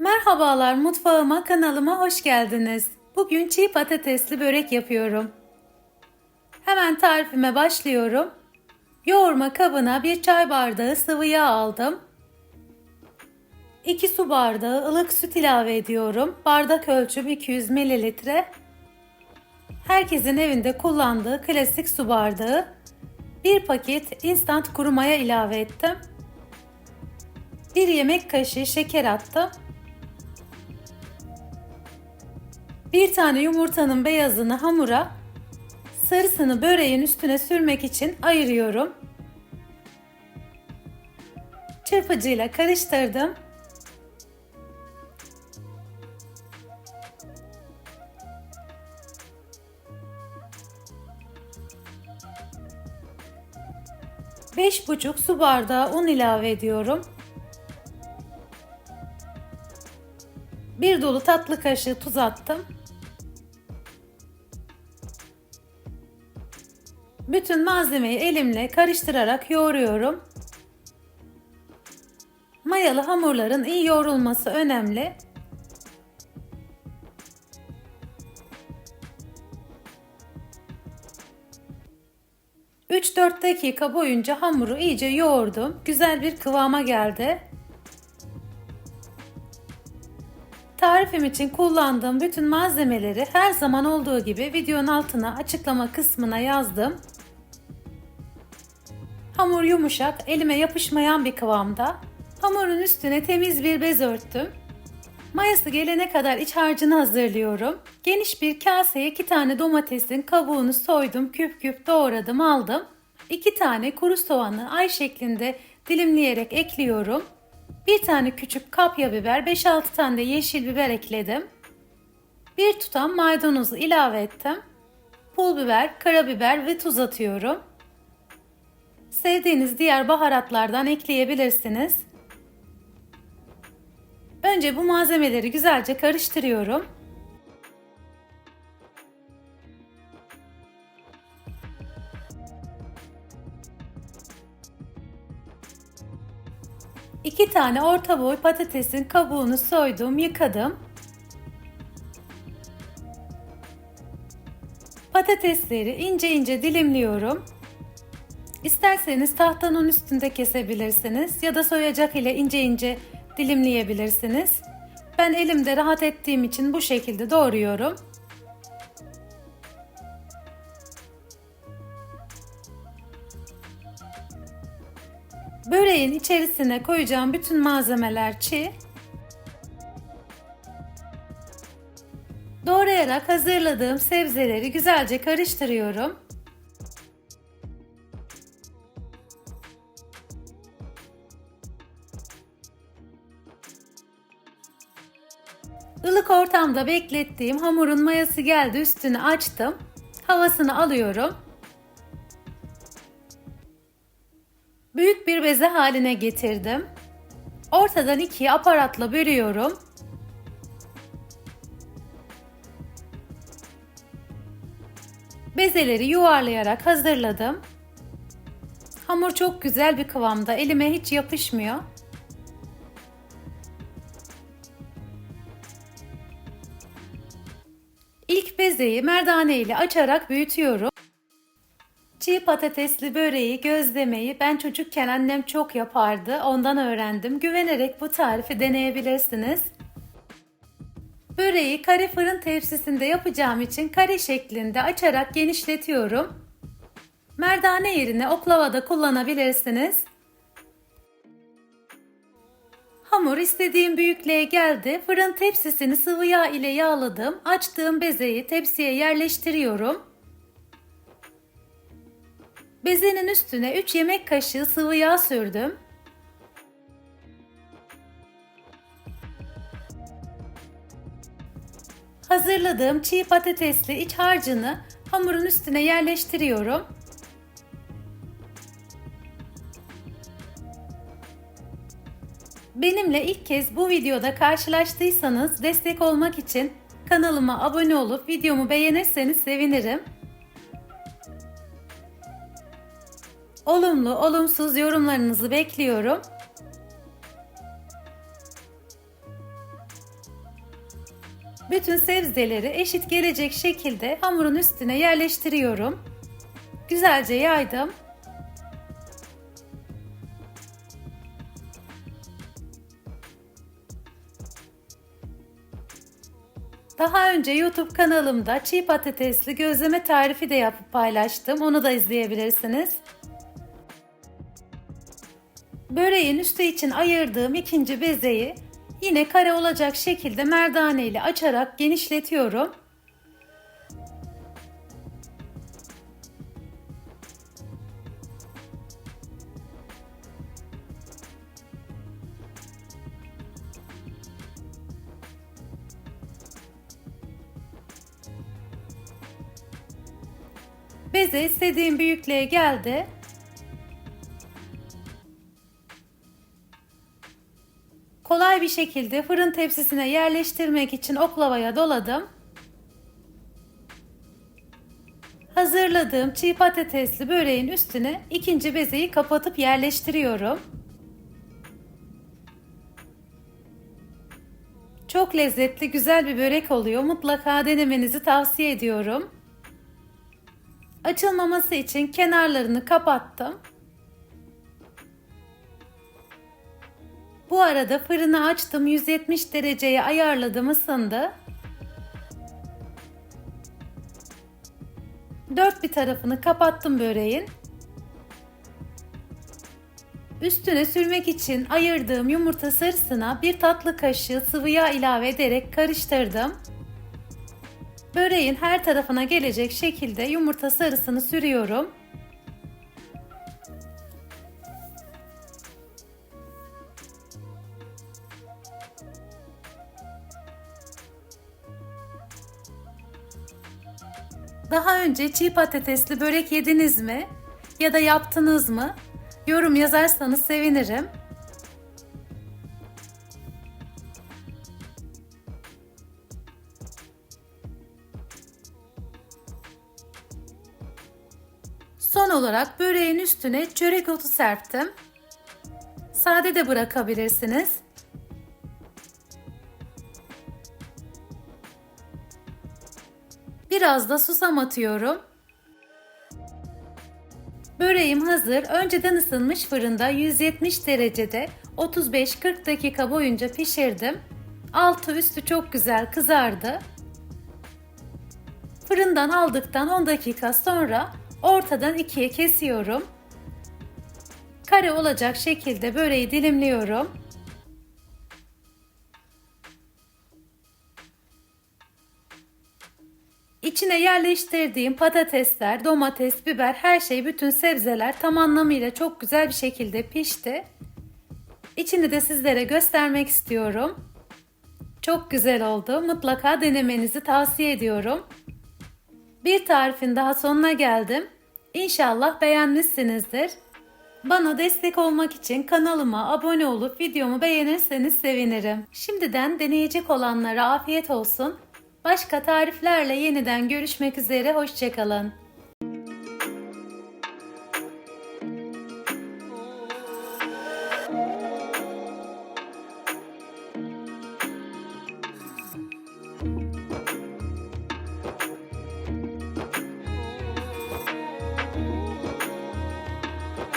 Merhabalar mutfağıma kanalıma hoş geldiniz. Bugün çiğ patatesli börek yapıyorum. Hemen tarifime başlıyorum. Yoğurma kabına bir çay bardağı sıvı yağ aldım. 2 su bardağı ılık süt ilave ediyorum. Bardak ölçüm 200 mililitre. Herkesin evinde kullandığı klasik su bardağı. Bir paket instant kuru maya ilave ettim. Bir yemek kaşığı şeker attım. Bir tane yumurtanın beyazını hamura, sarısını böreğin üstüne sürmek için ayırıyorum. Çırpıcıyla karıştırdım. Beş buçuk su bardağı un ilave ediyorum. Bir dolu tatlı kaşığı tuz attım. Bütün malzemeyi elimle karıştırarak yoğuruyorum. Mayalı hamurların iyi yoğrulması önemli. ...3-4 dakika boyunca hamuru iyice yoğurdum. Güzel bir kıvama geldi. Tarifim için kullandığım bütün malzemeleri her zaman olduğu gibi videonun altına açıklama kısmına yazdım. Hamur yumuşak, elime yapışmayan bir kıvamda. Hamurun üstüne temiz bir bez örttüm. Mayası gelene kadar iç harcını hazırlıyorum. Geniş bir kaseye iki tane domatesin kabuğunu soydum, küp küp doğradım, aldım. İki tane kuru soğanı ay şeklinde dilimleyerek ekliyorum. Bir tane küçük kapya biber, 5-6 tane de yeşil biber ekledim. Bir tutam maydanozu ilave ettim. Pul biber, karabiber ve tuz atıyorum. Sevdiğiniz diğer baharatlardan ekleyebilirsiniz. Önce bu malzemeleri güzelce karıştırıyorum. İki tane orta boy patatesin kabuğunu soydum, yıkadım. Patatesleri ince ince dilimliyorum. İsterseniz tahtanın üstünde kesebilirsiniz ya da soyacak ile ince ince dilimleyebilirsiniz. Ben elimde rahat ettiğim için bu şekilde doğruyorum. Böreğin içerisine koyacağım bütün malzemeler çiğ. Doğrayarak hazırladığım sebzeleri güzelce karıştırıyorum. Ilık ortamda beklettiğim hamurun mayası geldi üstünü açtım. Havasını alıyorum. Büyük bir beze haline getirdim. Ortadan ikiye aparatla bölüyorum. Bezeleri yuvarlayarak hazırladım. Hamur çok güzel bir kıvamda. Elime hiç yapışmıyor. İlk bezeyi merdane ile açarak büyütüyorum. Çiğ patatesli böreği, gözlemeyi ben çocukken annem çok yapardı. Ondan öğrendim. Güvenerek bu tarifi deneyebilirsiniz. Böreği kare fırın tepsisinde yapacağım için kare şeklinde açarak genişletiyorum. Merdane yerine oklavada kullanabilirsiniz. Hamur istediğim büyüklüğe geldi. Fırın tepsisini sıvı yağ ile yağladım. Açtığım bezeyi tepsiye yerleştiriyorum. Bezenin üstüne 3 yemek kaşığı sıvı yağ sürdüm. Hazırladığım çiğ patatesli iç harcını hamurun üstüne yerleştiriyorum. Benimle ilk kez bu videoda karşılaştıysanız destek olmak için kanalıma abone olup videomu beğenirseniz sevinirim. Olumlu, olumsuz yorumlarınızı bekliyorum. Bütün sebzeleri eşit gelecek şekilde hamurun üstüne yerleştiriyorum. Güzelce yaydım. Daha önce YouTube kanalımda çiğ patatesli gözleme tarifi de yapıp paylaştım. Onu da izleyebilirsiniz. Böreğin üstü için ayırdığım ikinci bezeyi yine kare olacak şekilde merdane ile açarak genişletiyorum. Beze istediğim büyüklüğe geldi. Kolay bir şekilde fırın tepsisine yerleştirmek için oklavaya doladım. Hazırladığım çiğ patatesli böreğin üstüne ikinci bezeyi kapatıp yerleştiriyorum. Çok lezzetli, güzel bir börek oluyor. Mutlaka denemenizi tavsiye ediyorum. Açılmaması için kenarlarını kapattım. Bu arada fırını açtım. 170 dereceye ayarladım ısındı. Dört bir tarafını kapattım böreğin. Üstüne sürmek için ayırdığım yumurta sarısına bir tatlı kaşığı sıvı yağ ilave ederek karıştırdım. Böreğin her tarafına gelecek şekilde yumurta sarısını sürüyorum. Daha önce çiğ patatesli börek yediniz mi? Ya da yaptınız mı? Yorum yazarsanız sevinirim. Son olarak böreğin üstüne çörek otu serptim. Sade de bırakabilirsiniz. Biraz da susam atıyorum. Böreğim hazır. Önceden ısınmış fırında 170 derecede 35-40 dakika boyunca pişirdim. Altı üstü çok güzel kızardı. Fırından aldıktan 10 dakika sonra ortadan ikiye kesiyorum. Kare olacak şekilde böreği dilimliyorum. İçine yerleştirdiğim patatesler, domates, biber, her şey, bütün sebzeler tam anlamıyla çok güzel bir şekilde pişti. İçini de sizlere göstermek istiyorum. Çok güzel oldu. Mutlaka denemenizi tavsiye ediyorum. Bir tarifin daha sonuna geldim. İnşallah beğenmişsinizdir. Bana destek olmak için kanalıma abone olup videomu beğenirseniz sevinirim. Şimdiden deneyecek olanlara afiyet olsun. Başka tariflerle yeniden görüşmek üzere, hoşçakalın.